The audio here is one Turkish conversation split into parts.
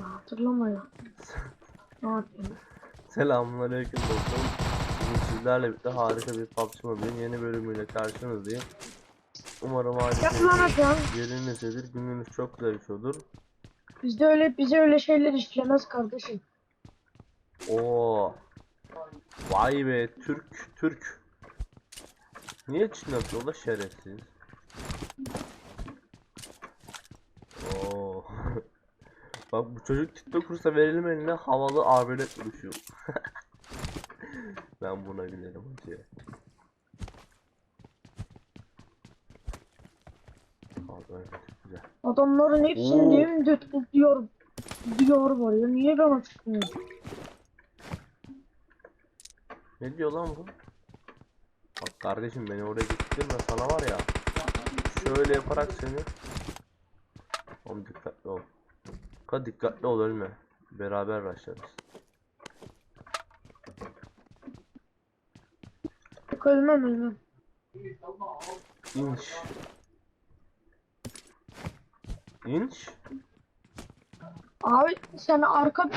Ya hatırlama ya. Ne yapayım? Selamünaleyküm dostum. Bugün sizlerle birlikte harika bir PUBG Mobile'in yeni bölümüyle karşınızdayım. Umarım harika yerinizdedir. Gününüz çok güzel geçiyordur. Bizde öyle bize öyle şeyler işlemez kardeşim. Oo. Vay be Türk Türk. Niye Çin atıyor da şerefsiz? Oo. Bak bu çocuk TikTok kursa verelim eline havalı arbelet vuruşuyor. ben buna gülerim hacı. Güzel. Adamların hepsini de diyor diyor var ya niye bana çıkmıyor? Ne diyor lan bu? Bak kardeşim beni oraya gittirme sana var ya. Şöyle yaparak seni. Oğlum. Ka dikkatli ol ölme. Beraber başlarız. Ölmem ölmem. İnç. İnç. Abi sen arka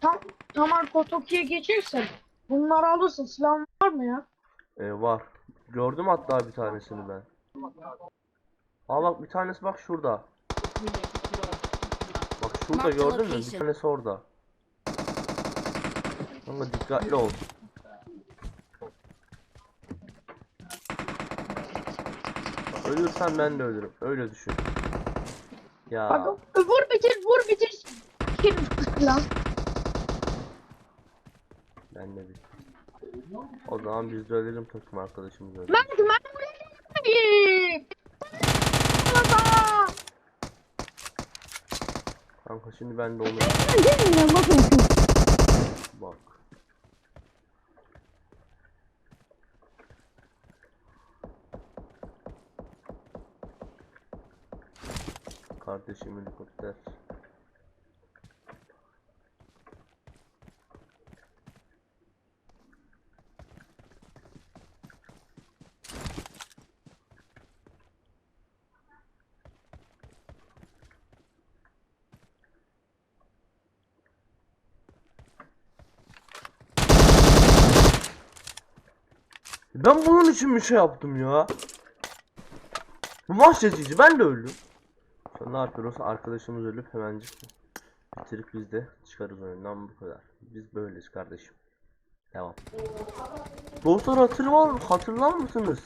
tam tam arka Toki'ye geçersen bunları alırsın. Silahın var mı ya? Ee, var. Gördüm hatta bir tanesini ben. Aa bak bir tanesi bak şurada. Şurada Mark gördün mü? Bir location. tanesi orada. Ama dikkatli ol. Ölürsen ben de ölürüm. Öyle düşün. Ya Bak vur bitir vur bitir. Kim lan? ben de bir. O zaman biz de ölelim takım arkadaşımız ölelim. Ben ben buraya! Kanka şimdi ben de onu bak. Kardeşim helikopter. Ben bunun için bir şey yaptım ya. Bu maç ben de öldüm. Sonra ne yapıyoruz? Arkadaşımız ölüp hemencik bitirip biz de çıkarız oyundan bu kadar. Biz böyleyiz kardeşim. Devam. Dostlar hatırlar, hatırlar mısınız?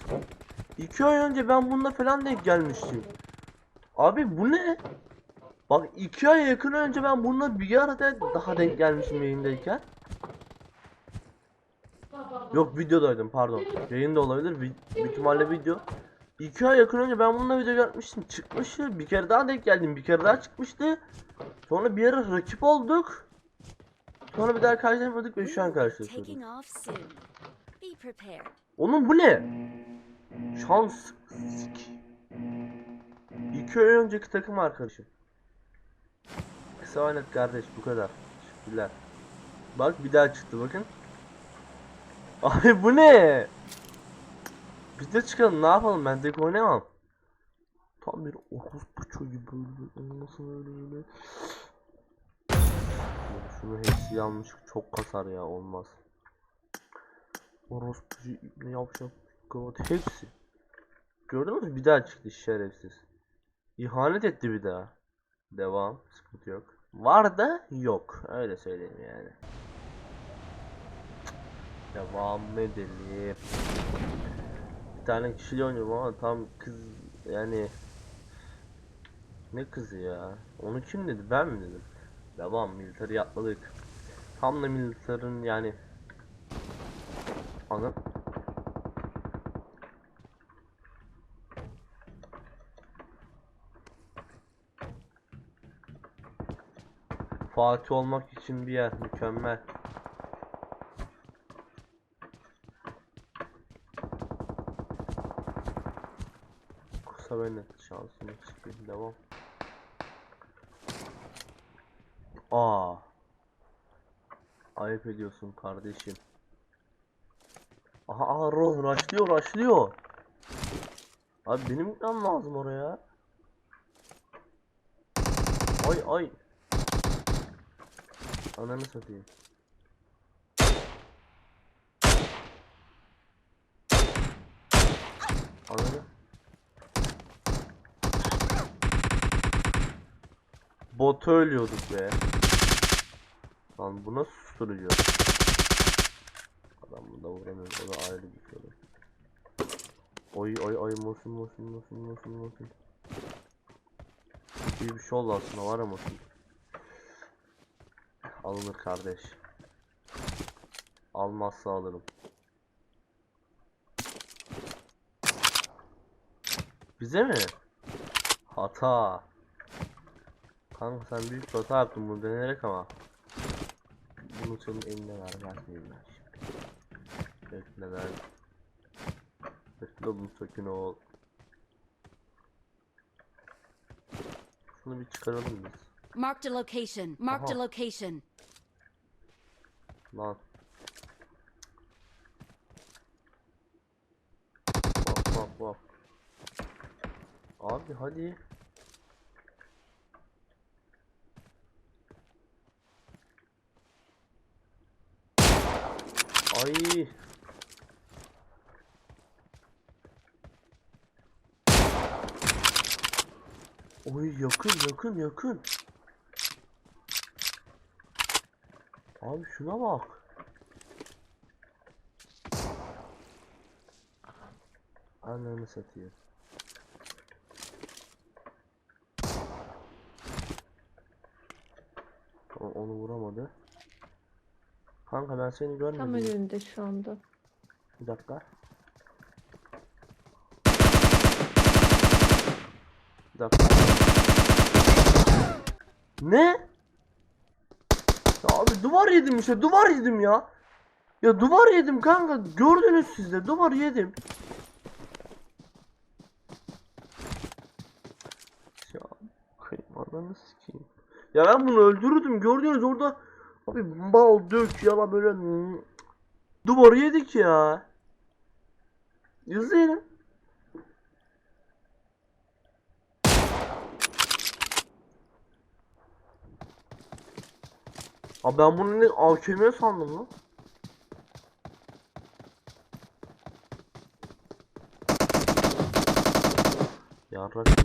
İki ay önce ben bununla falan denk gelmiştim. Abi bu ne? Bak iki ay yakın önce ben bununla bir arada daha denk gelmişim yayındayken. Yok videodaydım pardon. Yayında olabilir. Büyük ihtimalle video. İki ay yakın önce ben bununla video yapmıştım. Çıkmıştı. Bir kere daha denk geldim. Bir kere daha çıkmıştı. Sonra bir ara rakip olduk. Sonra bir daha karşılaşmadık ve şu an karşılaşıyoruz. Onun bu ne? Şans. İki ay önceki takım arkadaşım. Kısa oynadık kardeş bu kadar. Teşekkürler. Bak bir daha çıktı bakın. Abi bu ne? Biz de çıkalım ne yapalım ben tek oynamam. Tam bir orospu çocuğu böyle nasıl öyle öyle. Ya Şunu hepsi yanlış çok kasar ya olmaz. Orospu ne yapacak? God hepsi. Gördünüz mü bir daha çıktı şerefsiz. İhanet etti bir daha. Devam sıkıntı yok. Var da yok öyle söyleyeyim yani. Devam edelim. Bir tane kişiyle oynuyorum ama tam kız yani ne kızı ya? Onu kim dedi? Ben mi dedim? Devam military atladık. Tam da military'ın yani Ana Fatih olmak için bir yer mükemmel. Kısa ben de şansımı çıkayım devam. Aa. Ayıp ediyorsun kardeşim. Aha aha Ron rushlıyor rushlıyor. Abi benim gitmem lazım oraya. Ay ay. Ananı satayım. Ananı. Botu ölüyorduk be. Lan bu nasıl susturucu? Adam bunu da vuramıyor. O da ayrı bir şey. Oy oy oy mosun mosun mosun mosun mosun. İyi bir şey oldu aslında var ama. Alınır kardeş. Almazsa alırım. Bize mi? Hata. Kanka sen büyük hata yaptın bunu denerek ama. Bunu senin eline ver vermeyeyim ben şimdi. Ver. Bekle oğlum sakin ol. Şunu bir çıkaralım biz. Marked a location. Marked a location. Lan. Bak bak bak. Abi hadi. Ay. Oy yakın yakın yakın. Abi şuna bak. Ananı satayım. O- onu vuramadı. Kanka ben seni Tam görmedim. önünde şu anda. Bir dakika. Bir dakika. Ne? Ya abi duvar yedim işte duvar yedim ya. Ya duvar yedim kanka gördünüz siz de duvar yedim. Ya kıymanı sikeyim. Ya ben bunu öldürürdüm gördünüz orada abi bal dök yala böyle duvarı yedik ya. İzleyelim. Abi ben bunu ne AKM sandım lan. Yarrak.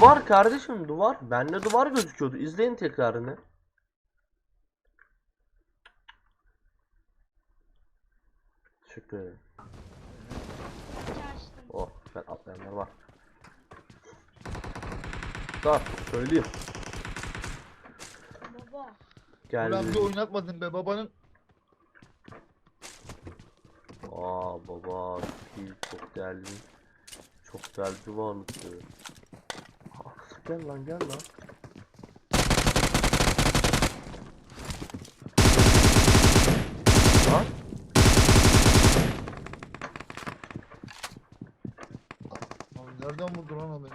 Duvar kardeşim duvar. Bende duvar gözüküyordu. İzleyin tekrarını. Teşekkür ederim. Oh, ben atlayanlar var. Tamam, söyleyeyim. Baba. Ulan bir Geldi. oynatmadın be babanın. Aa baba, çok değerli. Çok değerli bir varlıktı. Gel lan gel lan. Lan. Abi nereden vurdu lan o beni?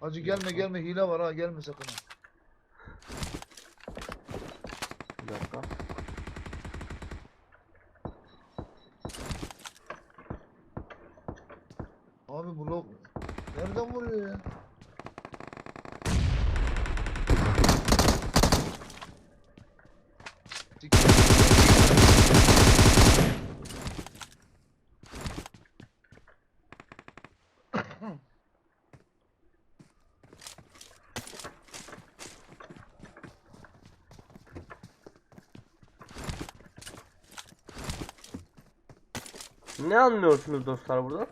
Hacı gelme gelme hile var ha gelme sakın ha. Bir dakika. Abi bu lok nereden vuruyor ya? Ne anlıyorsunuz dostlar burada?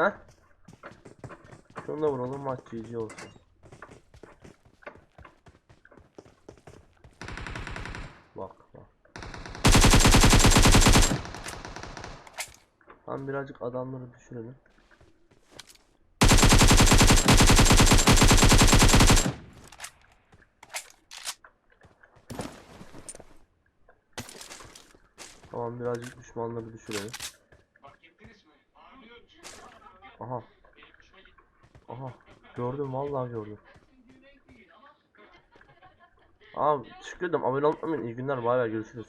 Ha? Şunu da vuralım maç GG olsun. Bak bak. Tam birazcık adamları düşürelim. Tamam birazcık düşmanları düşürelim. Aha. Aha. Gördüm vallahi gördüm. Abi ederim. Abone olmayı. İyi günler. Bay bay görüşürüz.